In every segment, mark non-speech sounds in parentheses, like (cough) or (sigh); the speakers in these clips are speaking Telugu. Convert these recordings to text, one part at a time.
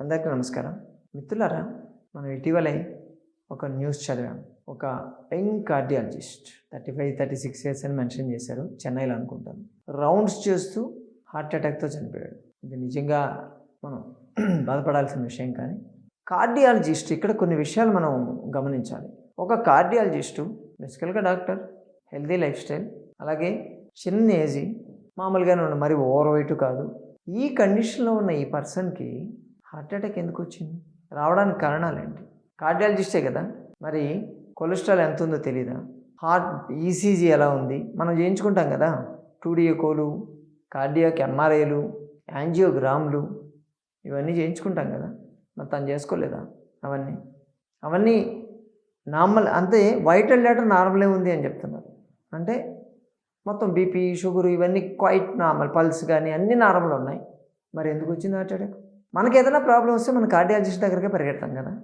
అందరికీ నమస్కారం. మిత్రులారా మనం ఇటీవలే ఒక న్యూస్ చదివాం. ఒక young cardiologist thirty five thirty six years అని మెన్షన్ చేశారు చెన్నైలో అనుకుంటాను. రౌండ్స్ చేస్తూ హార్ట్ అటాక్తో చనిపోయాడు. ఇది నిజంగా మనం (clears throat) బాధపడాల్సిన విషయం కానీ కార్డియాలజిస్ట్ ఇక్కడ కొన్ని విషయాలు మనం గమనించాలి. ఒక కార్డియాలజిస్టు బేసికల్గా డాక్టర్ హెల్దీ లైఫ్ స్టైల్ అలాగే చిన్న ఏజీ మామూలుగానే ఉన్న మరి ఓవర్ వెయిట్ కాదు ఈ కండిషన్లో ఉన్న ఈ పర్సన్కి హార్ట్ అటాక్ ఎందుకు వచ్చింది? రావడానికి కారణాలేంటి? కార్డియాలజిస్టే కదా. మరి కొలెస్ట్రాల్ ఎంత ఉందో తెలీదా? హార్ట్ ఈసీజీ ఎలా ఉంది? మనం చేయించుకుంటాం కదా. టూడియోకోలు కార్డియాక్ ఎంఆర్ఐలు యాంజియోగ్రామ్లు ఇవన్నీ చేయించుకుంటాం కదా. మరి తను చేసుకోలేదా అవన్నీ? అవన్నీ నార్మల్ అంతే వైటల్ డేటా నార్మలే ఉంది అని చెప్తున్నారు. అంటే మొత్తం బీపీ షుగర్ ఇవన్నీ క్వైట్ నార్మల్ పల్స్ కానీ అన్నీ నార్మల్ ఉన్నాయి. మరి ఎందుకు వచ్చింది హార్ట్ అటాక్? మనకి ఏదైనా ప్రాబ్లం వస్తే మన కార్డియాలజిస్ట్ దగ్గరికే పరిగెడతాం కదా.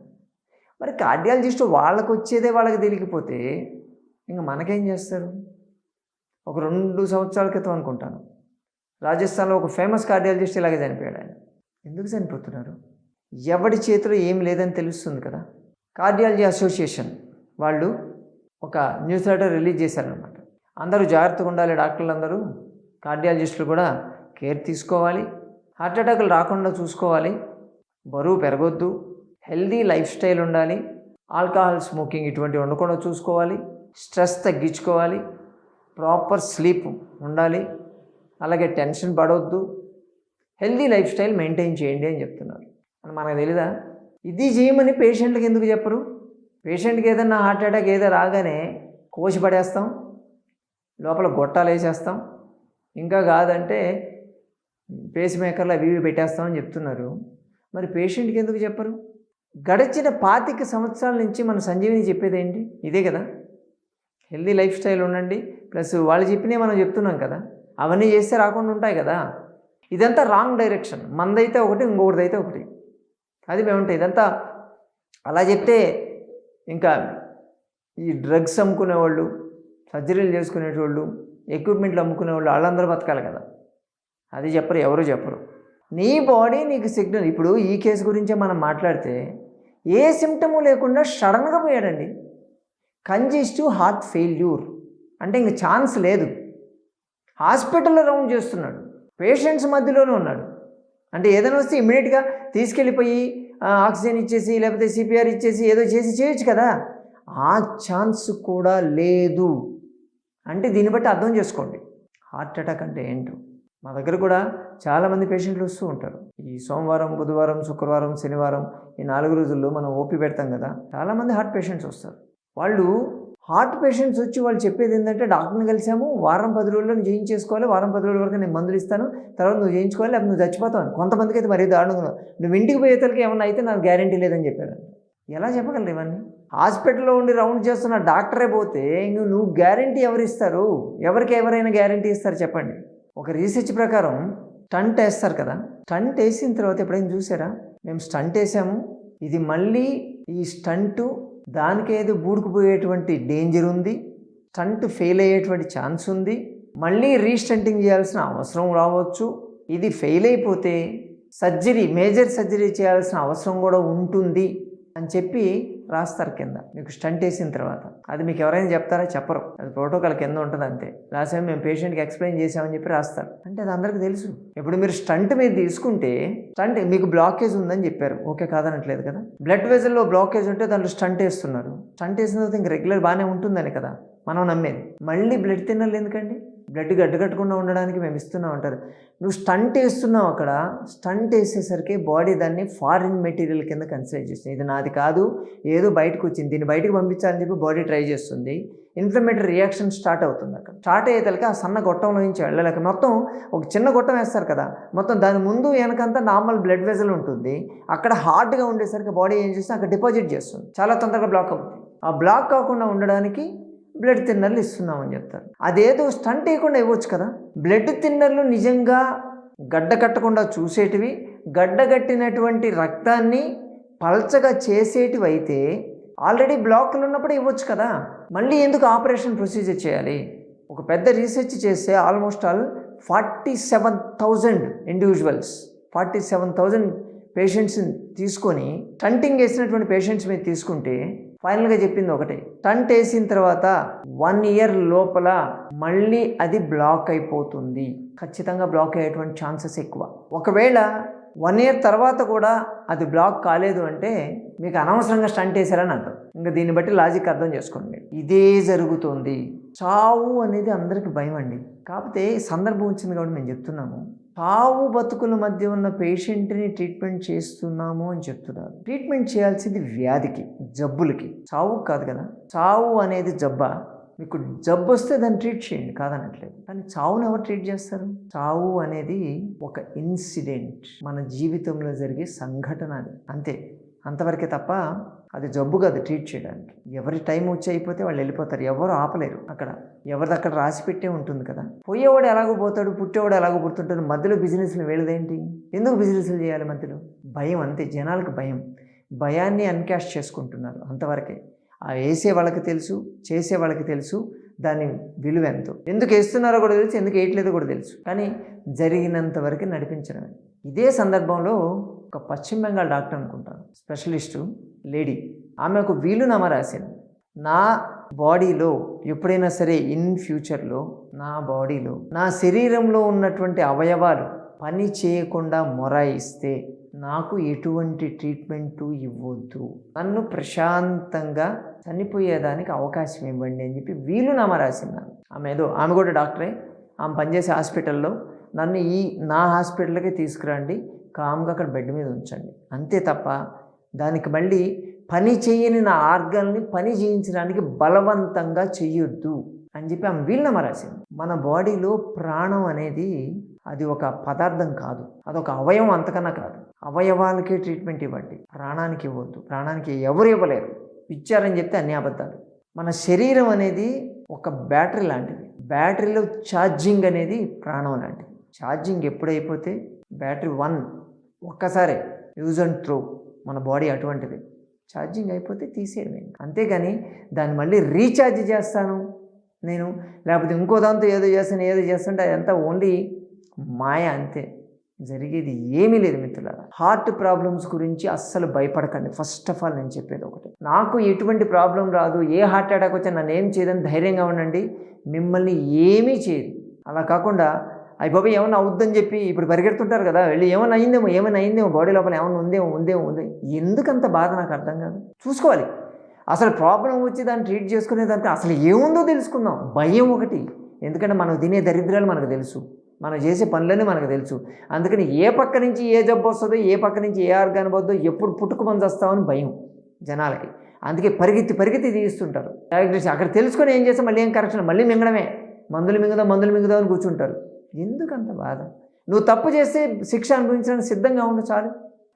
మరి కార్డియాలజిస్ట్ వాళ్ళకు వచ్చేదే వాళ్ళకి తెలియకపోతే ఇంకా మనకేం చేస్తారు? ఒక రెండు సంవత్సరాల క్రితం అనుకుంటాను. రాజస్థాన్లో ఒక ఫేమస్ కార్డియాలజిస్ట్ ఇలాగే చనిపోయాడు ఆయన. ఎందుకు చనిపోతున్నారు? ఎవడి చేతిలో ఏం లేదని తెలుస్తుంది కదా. కార్డియాలజీ అసోసియేషన్ వాళ్ళు ఒక న్యూస్ లెటర్ రిలీజ్ చేశారనమాట అందరూ జాగ్రత్తగా ఉండాలి డాక్టర్లు అందరూ కార్డియాలజిస్టులు కూడా కేర్ తీసుకోవాలి. హార్ట్ అటాకులు రాకుండా చూసుకోవాలి. బరువు పెరగొద్దు. హెల్దీ లైఫ్ స్టైల్ ఉండాలి. ఆల్కహాల్ స్మోకింగ్ ఇటువంటివి ఉండకుండా చూసుకోవాలి. స్ట్రెస్ తగ్గించుకోవాలి. ప్రాపర్ స్లీప్ ఉండాలి. అలాగే టెన్షన్ పడవద్దు హెల్దీ లైఫ్ స్టైల్ మెయింటైన్ చేయండి అని చెప్తున్నారు. అని మనకు తెలీదా? ఇది చేయమని పేషెంట్కి ఎందుకు చెప్పరు? పేషెంట్కి ఏదైనా హార్ట్ అటాక్ ఏదో రాగానే కోసి పడేస్తాం. లోపల గొట్టాలు వేసేస్తాం. ఇంకా కాదంటే పేస్ మేకర్లు అవి ఇవి పెట్టేస్తామని చెప్తున్నారు. మరి పేషెంట్కి ఎందుకు చెప్పరు? గడిచిన పాతిక సంవత్సరాల నుంచి మన సంజీవిని చెప్పేది ఏంటి? ఇదే కదా. హెల్దీ లైఫ్ స్టైల్ ఉండండి. ప్లస్ వాళ్ళు చెప్పినే మనం చెప్తున్నాం కదా. అవన్నీ చేస్తే రాకుండా ఉంటాయి కదా. ఇదంతా రాంగ్ డైరెక్షన్ మందైతే ఒకటి ఇంకొకటి అయితే ఒకటి. అది మేముంటాయి ఇదంతా అలా చెప్తే ఇంకా ఈ డ్రగ్స్ అమ్ముకునేవాళ్ళు సర్జరీలు చేసుకునేటోళ్ళు ఎక్విప్మెంట్లు అమ్ముకునేవాళ్ళు వాళ్ళందరూ బతకాలి కదా. అది చెప్పరు ఎవరు చెప్పరు. నీ బాడీ నీకు సిగ్నల్ ఇప్పుడు ఈ కేసు గురించే మనం మాట్లాడితే ఏ సిమ్టము లేకుండా సడన్గా పోయాడండి. కంజెస్టివ్ హార్ట్ ఫెయిల్యూర్ అంటే ఇంక ఛాన్స్ లేదు. హాస్పిటల్లో రౌండ్ చేస్తున్నాడు. పేషెంట్స్ మధ్యలోనే ఉన్నాడు. అంటే ఏదైనా వస్తే ఇమ్మీడియట్గా తీసుకెళ్ళిపోయి ఆక్సిజన్ ఇచ్చేసి లేకపోతే సిపిఆర్ ఇచ్చేసి ఏదో చేసి చేయొచ్చు కదా. ఆ ఛాన్స్ కూడా లేదు. అంటే దీన్ని బట్టి అర్థం చేసుకోండి. హార్ట్ అటాక్ అంటే ఏంటో. మా దగ్గర కూడా చాలామంది పేషెంట్లు వస్తూ ఉంటారు. ఈ సోమవారం బుధవారం శుక్రవారం శనివారం ఈ నాలుగు రోజుల్లో మనం ఓపి పెడతాం కదా చాలామంది హార్ట్ పేషెంట్స్ వస్తారు. వాళ్ళు హార్ట్ పేషెంట్స్ వచ్చి వాళ్ళు చెప్పేది ఏంటంటే డాక్టర్ని కలిసాము వారం పది రోజుల్లో నువ్వు చేయించేసుకోవాలి వారం పది రోజుల వరకు నేను మందులు ఇస్తాను తర్వాత నువ్వు చేయించుకోవాలి లేకపోతే నువ్వు చచ్చిపోతావు కొంతమందికి అయితే మరీ దారుణంగా నువ్వు ఇంటికి పోయేతలకి ఏమన్నా అయితే నాకు గ్యారంటీ లేదని చెప్పాడు. ఎలా చెప్పగలరు ఇవన్నీ? హాస్పిటల్లో ఉండి రౌండ్ చేస్తున్న డాక్టరే పోతే ఇంక నువ్వు గ్యారంటీ ఎవరు ఇస్తారు ఎవరికి ఎవరైనా గ్యారంటీ ఇస్తారు చెప్పండి. ఒక రీసెర్చ్ ప్రకారం స్టంట్ వేస్తారు కదా. స్టంట్ వేసిన తర్వాత ఎప్పుడైనా చూసారా? మేము స్టంట్ వేసాము. ఇది మళ్ళీ ఈ స్టంటు దానికేదో బూడుకుపోయేటువంటి డేంజర్ ఉంది. స్టంట్ ఫెయిల్ అయ్యేటువంటి ఛాన్స్ ఉంది. మళ్ళీ రీస్టంటింగ్ చేయాల్సిన అవసరం రావచ్చు. ఇది ఫెయిల్ అయిపోతే సర్జరీ మేజర్ సర్జరీ చేయాల్సిన అవసరం కూడా ఉంటుంది అని చెప్పి రాస్తారు కింద. మీకు స్టంట్ వేసిన తర్వాత. అది మీకు ఎవరైనా చెప్తారా? చెప్పరు. అది ప్రోటోకాల్ కింద ఉంటుంది అంతే. రాసే మేము పేషెంట్కి ఎక్స్ప్లెయిన్ చేసామని చెప్పి రాస్తారు. అంటే అది అందరికీ తెలుసు. ఇప్పుడు మీరు స్టంట్ మీద తీసుకుంటే స్టంట్ మీకు బ్లాకేజ్ ఉందని చెప్పారు. ఓకే కాదనట్లేదు కదా? బ్లడ్ వెజల్లో బ్లాకేజ్ ఉంటే దాంట్లో స్టంట్ వేస్తున్నారు. స్టంట్ వేసిన తర్వాత ఇంక రెగ్యులర్ బాగానే ఉంటుందని కదా? మనం నమ్మేది. మళ్ళీ బ్లడ్ తినాలి ఎందుకండి? బ్లడ్ గడ్డగట్టకుండా ఉండడానికి మేము ఇస్తున్నాం అంటారు. నువ్వు స్టంట్ వేస్తున్నావు అక్కడ. స్టంట్ వేసేసరికి బాడీ దాన్ని ఫారిన్ మెటీరియల్ కింద కన్సిడర్ చేస్తుంది. ఇది నాది కాదు ఏదో బయటకు వచ్చింది. దీన్ని బయటకు పంపించాలని చెప్పి బాడీ ట్రై చేస్తుంది. ఇన్ఫ్లమేటరీ రియాక్షన్ స్టార్ట్ అవుతుంది అక్కడ. స్టార్ట్ అయ్యేతలకి ఆ సన్న గొట్టంలో నుంచి వెళ్ళలేక మొత్తం ఒక చిన్న గొట్టం వేస్తారు కదా. మొత్తం దాని ముందు వెనకంతా నార్మల్ బ్లడ్ వెజల్ ఉంటుంది. అక్కడ హార్డ్గా ఉండేసరికి బాడీ ఏం చేస్తుంది? అక్కడ డిపాజిట్ చేస్తుంది. చాలా తొందరగా బ్లాక్ అవుతుంది. ఆ బ్లాక్ కాకుండా ఉండడానికి బ్లడ్ థిన్నర్లు ఇస్తున్నామని చెప్తారు. అదేదో స్టంట్ వేయకుండా ఇవ్వచ్చు కదా. బ్లడ్ థిన్నర్లు నిజంగా గడ్డ కట్టకుండా చూసేటివి గడ్డ కట్టినటువంటి రక్తాన్ని పల్చగా చేసేటివి అయితే ఆల్రెడీ బ్లాక్లు ఉన్నప్పుడు ఇవ్వచ్చు కదా. మళ్ళీ ఎందుకు ఆపరేషన్ ప్రొసీజర్ చేయాలి? ఒక పెద్ద రీసెర్చ్ చేస్తే almost all forty seven thousand individuals forty seven thousand పేషెంట్స్ని తీసుకొని స్టంటింగ్ వేసినటువంటి పేషెంట్స్ మీద తీసుకుంటే ఫైనల్గా చెప్పింది ఒకటే. టంట్ వేసిన తర్వాత వన్ ఇయర్ లోపల మళ్ళీ అది బ్లాక్ అయిపోతుంది. ఖచ్చితంగా బ్లాక్ అయ్యేటువంటి ఛాన్సెస్ ఎక్కువ. ఒకవేళ వన్ ఇయర్ తర్వాత కూడా అది బ్లాక్ కాలేదు అంటే మీకు అనవసరంగా స్టంట్ వేశారని అర్థం. ఇంకా దీన్ని బట్టి లాజిక్ అర్థం చేసుకోండి మీరు. ఇదే జరుగుతుంది. చావు అనేది అందరికి భయం అండి. కాకపోతే సందర్భం వచ్చింది కాబట్టి మేము చెప్తున్నాము. చావు బతుకుల మధ్య ఉన్న పేషెంట్ని ట్రీట్మెంట్ చేస్తున్నాము అని చెప్తున్నారు. ట్రీట్మెంట్ చేయాల్సింది వ్యాధికి జబ్బులకి. చావు కాదు కదా? చావు అనేది జబ్బా. మీకు జబ్బు వస్తే దాన్ని ట్రీట్ చేయండి కాదనట్లేదు. కానీ చావును ఎవరు ట్రీట్ చేస్తారు? చావు అనేది ఒక ఇన్సిడెంట్. మన జీవితంలో జరిగే సంఘటన అది. అంతే. అంతవరకే తప్ప అది జబ్బు కాదు ట్రీట్ చేయడానికి. ఎవరి టైం వచ్చి అయిపోతే వాళ్ళు వెళ్ళిపోతారు. ఎవరు ఆపలేరు అక్కడ. ఎవరిది అక్కడ రాసి పెట్టే ఉంటుంది కదా. పోయేవాడు ఎలాగో పోతాడు పుట్టేవాడు ఎలాగో పుడుతుంటాడు. మధ్యలో బిజినెస్లు వెళ్ళదేంటి? ఎందుకు బిజినెస్లు చేయాలి మధ్యలో? భయం అంతే జనాలకు భయం. భయాన్ని అన్కాష్ చేసుకుంటున్నారు అంతవరకే. ఆ వేసే వాళ్ళకి తెలుసు చేసే వాళ్ళకి తెలుసు దాని విలువ ఎంతో. ఎందుకు వేస్తున్నారో కూడా తెలుసు ఎందుకు వేయట్లేదో కూడా తెలుసు. కానీ జరిగినంత వరకు నడిపించడమే. ఇదే సందర్భంలో ఒక పశ్చిమ బెంగాల్ డాక్టర్ అనుకుంటాను స్పెషలిస్టు లేడీ. ఆమె ఒక వీలునామా రాసింది. నా బాడీలో ఎప్పుడైనా సరే ఇన్ ఫ్యూచర్లో నా బాడీలో నా శరీరంలో ఉన్నటువంటి అవయవాలు పని చేయకుండా మొరాయిస్తే నాకు ఎటువంటి ట్రీట్మెంటు ఇవ్వద్దు. నన్ను ప్రశాంతంగా చనిపోయేదానికి అవకాశం ఇవ్వండి అని చెప్పి వీలునామా రాసింది ఆమె ఏదో ఆమె కూడా డాక్టరే. ఆమె పనిచేసే హాస్పిటల్లో నన్ను ఈ నా హాస్పిటల్కి తీసుకురండి కామ్గా అక్కడ బెడ్ మీద ఉంచండి. అంతే తప్ప దానికి మళ్ళీ పని చేయని నా ఆర్గాన్ని పని చేయించడానికి బలవంతంగా చేయొద్దు అని చెప్పి ఆమె వీలునామా రాసింది మన బాడీలో ప్రాణం అనేది అది ఒక పదార్థం కాదు. అదొక అవయవం అంతకన్నా కాదు. అవయవాలకే ట్రీట్మెంట్ ఇవ్వండి. ప్రాణానికి ఇవ్వద్దు. ప్రాణానికి ఎవరు ఇవ్వలేరు. ఇచ్చారని చెప్తే అన్ని అబద్ధాలు. మన శరీరం అనేది ఒక బ్యాటరీ లాంటిది. బ్యాటరీలో ఛార్జింగ్ అనేది ప్రాణం లాంటిది. ఛార్జింగ్ ఎప్పుడైపోతే బ్యాటరీ వన్ ఒక్కసారే. యూజ్ అండ్ త్రో మన బాడీ అటువంటిది. ఛార్జింగ్ అయిపోతే తీసేయడమే అంతేగాని దాన్ని మళ్ళీ రీఛార్జ్ చేస్తాను నేను. లేకపోతే ఇంకో దాంతో ఏదో చేస్తాను ఏదో చేస్తుంటే అదంతా ఓన్లీ మాయ అంతే. జరిగేది ఏమీ లేదు మిత్రులారా. హార్ట్ ప్రాబ్లమ్స్ గురించి అస్సలు భయపడకండి. ఫస్ట్ ఆఫ్ ఆల్ నేను చెప్పేది ఒకటి. నాకు ఎటువంటి ప్రాబ్లం రాదు. ఏ హార్ట్ అటాక్ వచ్చా నన్ను ఏం చేయదని ధైర్యంగా ఉండండి. మిమ్మల్ని ఏమీ చేయదు. అలా కాకుండా అయ్యి బాబు ఏమన్నా అవుద్దని చెప్పి ఇప్పుడు పరిగెడుతుంటారు కదా వెళ్ళి ఏమైనా అయిందేమో ఏమైనా అయిందేమో బాడీ లోపల ఏమైనా ఉందేమో ఉందేమో ఉంది ఎందుకంత బాధ నాకు అర్థం కాదు. చూసుకోవాలి. అసలు ప్రాబ్లం వచ్చి దాన్ని ట్రీట్ చేసుకునేదంటే అసలు ఏముందో తెలుసుకుందాం. భయం ఒకటి. ఎందుకంటే మనం తినే దరిద్రాలు మనకు తెలుసు. మనం చేసే పనులన్నీ మనకు తెలుసు. అందుకని ఏ పక్క నుంచి ఏ జబ్బు వస్తుందో ఏ పక్క నుంచి ఏ ఆర్గాన్ పోద్దో ఎప్పుడు పుట్టుకు మంది వస్తామని భయం జనాలకి. అందుకే పరిగెత్తి పరిగెత్తి తీస్తుంటారు. డయాగ్నోస్ అక్కడ తెలుసుకొని ఏం చేస్తే మళ్ళీ ఏం కరెక్షన్ మళ్ళీ మింగడమే. మందులు మింగుదాం మందులు మింగుదాం అని కూర్చుంటారు. ఎందుకు అంత బాధ? నువ్వు తప్పు చేస్తే శిక్ష అనుభవించడానికి సిద్ధంగా ఉండు చాలు.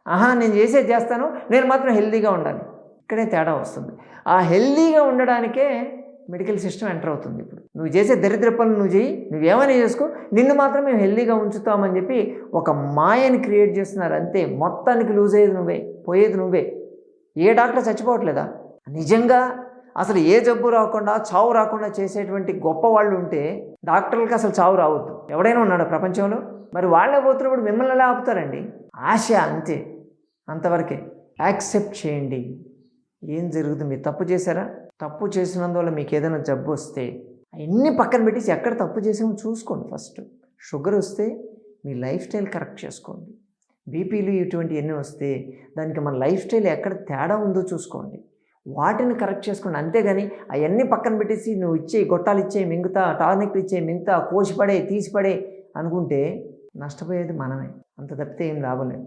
ఆహా నేను చేసేది చేస్తాను. నేను మాత్రం హెల్తీగా ఉండాలి. ఇక్కడే తేడా వస్తుంది. ఆ హెల్తీగా ఉండడానికే మెడికల్ సిస్టమ్ ఎంటర్ అవుతుంది ఇప్పుడు. నువ్వు చేసే దరిద్ర పనులు నువ్వు చేయి నువ్వేమైనా చేసుకో. నిన్ను మాత్రం మేము హెల్దీగా ఉంచుతామని చెప్పి ఒక మాయని క్రియేట్ చేస్తున్నారు. అంతే. మొత్తానికి లూజ్ అయ్యేది నువ్వే. పోయేది నువ్వే. ఏ డాక్టర్ చచ్చిపోవట్లేదా? నిజంగా అసలు ఏ జబ్బు రాకుండా చావు రాకుండా చేసేటువంటి గొప్ప వాళ్ళు ఉంటే డాక్టర్లకి అసలు చావు రావద్దు. ఎవడైనా ఉన్నాడు ప్రపంచంలో. మరి వాళ్ళే పోతున్నప్పుడు మిమ్మల్ని ఎలా ఆపుతారండి? ఆశ అంతే. అంతవరకే. యాక్సెప్ట్ చేయండి. ఏం జరుగుతుంది? మీరు తప్పు చేశారా? తప్పు చేసినందువల్ల మీకు ఏదైనా జబ్బు వస్తే అన్నీ పక్కన పెట్టేసి ఎక్కడ తప్పు చేసామో చూసుకోండి ఫస్ట్. షుగర్ వస్తే మీ లైఫ్ స్టైల్ కరెక్ట్ చేసుకోండి. బీపీలు ఇటువంటి ఎన్ని వస్తే దానికి మన లైఫ్ స్టైల్ ఎక్కడ తేడా ఉందో చూసుకోండి. వాటిని కరెక్ట్ చేసుకోండి. అంతేగాని అవన్నీ పక్కన పెట్టేసి నువ్వు ఇచ్చే గొట్టాలు ఇచ్చే మింగుతా టానిక్లు ఇచ్చే మింగుతా కోసిపడే తీసిపడే అనుకుంటే నష్టపోయేది మనమే. అంత తప్పితే ఏం లాభం లేదు.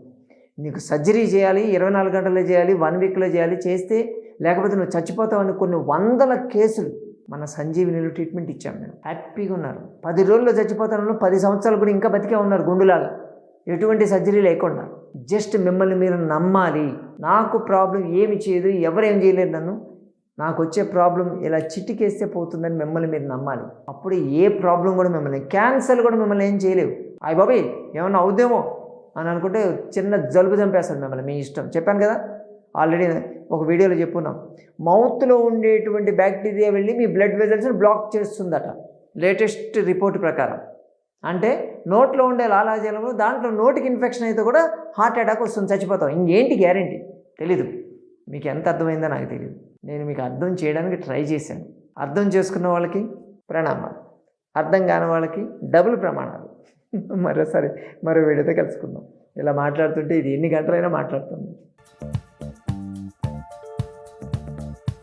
నీకు సర్జరీ చేయాలి ఇరవై నాలుగు గంటల్లో చేయాలి వన్ వీక్లో చేయాలి చేస్తే లేకపోతే నువ్వు చచ్చిపోతావని కొన్ని వందల కేసులు మన సంజీవినిలో ట్రీట్మెంట్ ఇచ్చాం మేము. హ్యాపీగా ఉన్నారు. పది రోజుల్లో చచ్చిపోతాను పది సంవత్సరాలు కూడా ఇంకా బతికే ఉన్నారు గుండులాగా. ఎటువంటి సర్జరీ లేకుండా. జస్ట్ మిమ్మల్ని మీరు నమ్మాలి. నాకు ప్రాబ్లం ఏమి చేయదు ఎవరేం చేయలేరు నన్ను. నాకు వచ్చే ప్రాబ్లం ఇలా చిటికేస్తే పోతుందని మిమ్మల్ని మీరు నమ్మాలి. అప్పుడు ఏ ప్రాబ్లం కూడా మిమ్మల్ని క్యాన్సర్ కూడా మిమ్మల్ని ఏం చేయలేవు. అయ్య బాబాయ్ ఏమన్నా అవుదేమో అని అనుకుంటే చిన్న జలుబు చంపేస్తుంది మిమ్మల్ని మీ ఇష్టం. చెప్పాను కదా ఆల్రెడీ ఒక వీడియోలో చెప్పున్నాం. మౌత్లో ఉండేటువంటి బ్యాక్టీరియా వెళ్ళి మీ బ్లడ్ వెజల్స్ని బ్లాక్ చేస్తుందట. లేటెస్ట్ రిపోర్ట్ ప్రకారం. అంటే నోట్లో ఉండే లాలాజలము దాంట్లో నోటికి ఇన్ఫెక్షన్ అయితే కూడా హార్ట్ అటాక్ వస్తుంది చచ్చిపోతాం. ఇంకేంటి గ్యారంటీ తెలీదు. మీకు ఎంత అర్థమైందో నాకు తెలియదు నేను మీకు అర్థం చేయడానికి ట్రై చేశాను. అర్థం చేసుకున్న వాళ్ళకి ప్రణామాలు. అర్థం కాని వాళ్ళకి డబుల్ ప్రమాణాలు. మరోసారి మరో వీడియోతో కలుసుకుందాం. ఇలా మాట్లాడుతుంటే ఇది ఎన్ని గంటలైనా మాట్లాడుతుంది.